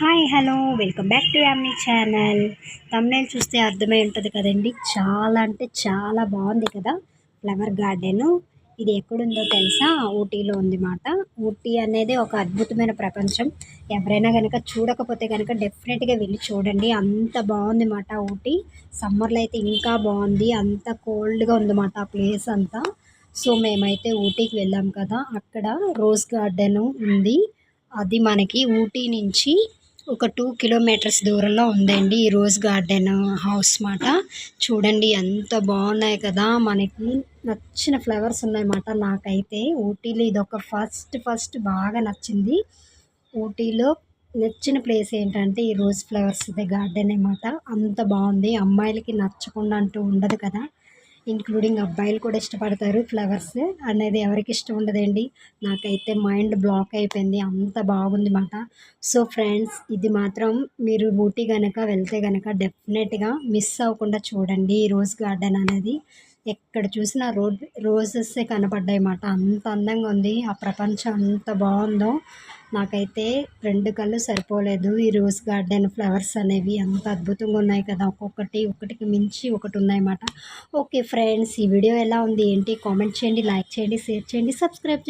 Hi hello welcome back to యామ్నీ channel తమిళ చూస్తే అర్థమై ఉంటుంది కదండి. చాలా అంటే చాలా బాగుంది కదా. ఫ్లవర్ గార్డెను ఇది ఎక్కడుందో తెలుసా? ఊటీలో ఉందిమాట. ఊటీ అనేది ఒక అద్భుతమైన ప్రపంచం. ఎవరైనా కనుక చూడకపోతే కనుక డెఫినెట్గా వెళ్ళి చూడండి. అంత బాగుంది మాట ఊటీ సమ్మర్లో అయితే ఇంకా బాగుంది. అంత కోల్డ్గా ఉందన్నమాట ఆ ప్లేస్ అంతా. సో మేమైతే ఊటీకి వెళ్ళాం కదా. అక్కడ రోజ్ గార్డెను ఉంది. అది మనకి ఊటీ నుంచి ఒక టూ కిలోమీటర్స్ దూరంలో ఉందండి ఈ రోజ్ గార్డెన్ హౌస్ మాట. చూడండి ఎంత బాగున్నాయి కదా. మనకి నచ్చిన ఫ్లవర్స్ ఉన్నాయన్నమాట నాకైతే. ఊటీలో ఇది ఒక ఫస్ట్ ఫస్ట్ బాగా నచ్చింది. ఊటీలో నచ్చిన ప్లేస్ ఏంటంటే ఈ రోజ్ ఫ్లవర్స్ గార్డెన్ అన్నమాట. అంత బాగుంది. అమ్మాయిలకి నచ్చకుండా అంటూ ఉండదు కదా. ఇంక్లూడింగ్ అబ్బాయిలు కూడా ఇష్టపడతారు ఫ్లవర్స్ అనేది ఎవరికి ఇష్టం ఉండదండి. నాకైతే మైండ్ బ్లాక్ అయిపోయింది. అంత బాగుంది మాట. సో ఫ్రెండ్స్ ఇది మాత్రం మీరు ఊటీ కనుక వెళ్తే కనుక డెఫినెట్గా మిస్ అవ్వకుండా చూడండి ఈ రోజ్ గార్డెన్ అనేది. ఎక్కడ చూసినా రోడ్ రోజెస్సే కనపడ్డాయి అన్నమాట అంత అందంగా ఉంది. ఆ ప్రపంచం అంత బాగుందో నాకైతే రెండు కళ్ళు సరిపోలేదు. ఈ రోజ్ గార్డెన్ ఫ్లవర్స్ అనేవి అంత అద్భుతంగా ఉన్నాయి కదా. ఒక్కొక్కటి ఒకటికి మించి ఒకటి ఉన్నాయన్నమాట. ఓకే ఫ్రెండ్స్ ఈ వీడియో ఎలా ఉంది ఏంటి? కామెంట్ చేయండి లైక్ చేయండి షేర్ చేయండి సబ్స్క్రైబ్ చేయండి.